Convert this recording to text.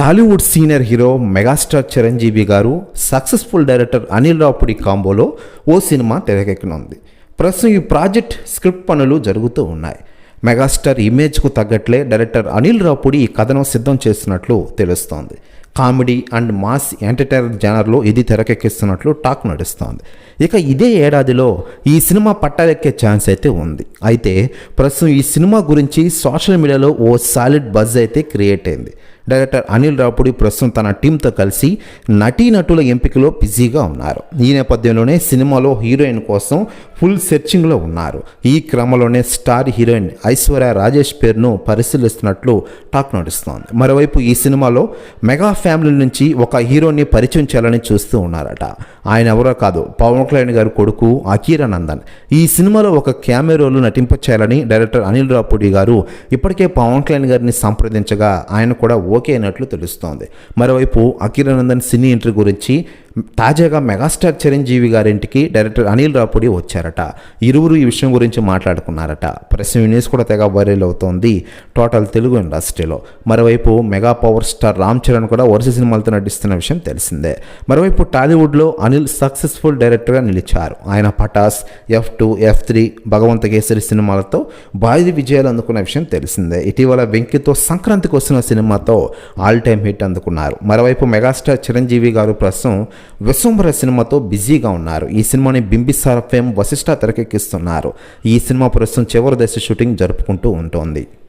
Tollywood senior hero megastar Chiranjeevi గారు successful director Anil Ravipudi కాంబోలో ఓ సినిమా తెరకెక్కనుంది. ప్రస్తుతం ఈ ప్రాజెక్ట్ స్క్రిప్ట్ పనులు జరుగుతూ ఉన్నాయి. మెగాస్టార్ ఇమేజ్కు తగ్గట్లే డైరెక్టర్ అనిల్ రాపుడి ఈ కథనం సిద్ధం చేస్తున్నట్లు తెలుస్తోంది. కామెడీ అండ్ మాస్ ఎంటర్టైనర్ జానర్లో ఇది తెరకెక్కిస్తున్నట్లు టాక్ నడుస్తోంది. ఇక ఇదే ఏడాదిలో ఈ సినిమా పట్టాలెక్కే ఛాన్స్ అయితే ఉంది. అయితే ప్రస్తుతం ఈ సినిమా గురించి సోషల్ మీడియాలో ఓ సాలిడ్ బజ్ అయితే క్రియేట్ అయింది. డైరెక్టర్ అనిల్ రాపుడి ప్రస్తుతం తన టీంతో కలిసి నటీనటుల ఎంపికలో బిజీగా ఉన్నారు. ఈ నేపథ్యంలోనే సినిమాలో హీరోయిన్ కోసం ఫుల్ సెర్చింగ్లో ఉన్నారు. ఈ క్రమంలోనే స్టార్ హీరోయిన్ ఐశ్వర్య రాజేష్ పేరును పరిశీలిస్తున్నట్లు టాక్ నడుస్తోంది మరోవైపు ఈ సినిమాలో మెగా ఫ్యామిలీ నుంచి ఒక హీరోని పరిచయం చేయాలని చూస్తూ ఉన్నారట. ఆయన ఎవరో కాదు పవన్ కళ్యాణ్ గారి కొడుకు అకీరానందన్ ఈ సినిమాలో ఒక క్యామెరోలు నటింపచేయాలని డైరెక్టర్ అనిల్ రాపుడి గారు ఇప్పటికే పవన్ కళ్యాణ్ గారిని సంప్రదించగా ఆయన కూడా ఓ ఓకే అయినట్లు తెలుస్తోంది. మరోవైపు అఖిరానందన్ సినీ ఎంట్రీ గురించి తాజాగా మెగాస్టార్ చిరంజీవి గారింటికి డైరెక్టర్ అనిల్ రాపుడి వచ్చారట. ఇరువురు ఈ విషయం గురించి మాట్లాడుకున్నారట. ప్రెస్ న్యూస్ కూడా తెగ వైరల్ అవుతోంది టోటల్ తెలుగు ఇండస్ట్రీలో. మరోవైపు mega power star Ram Charan కూడా వరుస సినిమాలతో నటిస్తున్న విషయం తెలిసిందే. మరోవైపు టాలీవుడ్లో అనిల్ సక్సెస్ఫుల్ డైరెక్టర్గా నిలిచారు. ఆయన Pataas F two F three Bhagavanth Kesari సినిమాలతో భారీ విజయాలు అందుకున్న విషయం తెలిసిందే. ఇటీవల వెంకితో సంక్రాంతికి వస్తున్న సినిమాతో ఆల్ టైమ్ హిట్ అందుకున్నారు. మరోవైపు మెగాస్టార్ చిరంజీవి గారు ప్రస్తుతం విశ్వంభర సినిమాతో బిజీగా ఉన్నారు. ఈ సినిమాని బింబిసార్ ఫేమ్ వశిష్ట తెరకెక్కిస్తున్నారు. ఈ సినిమా ప్రస్తుతం చివరి దశ షూటింగ్ జరుపుకుంటూ ఉంటుంది.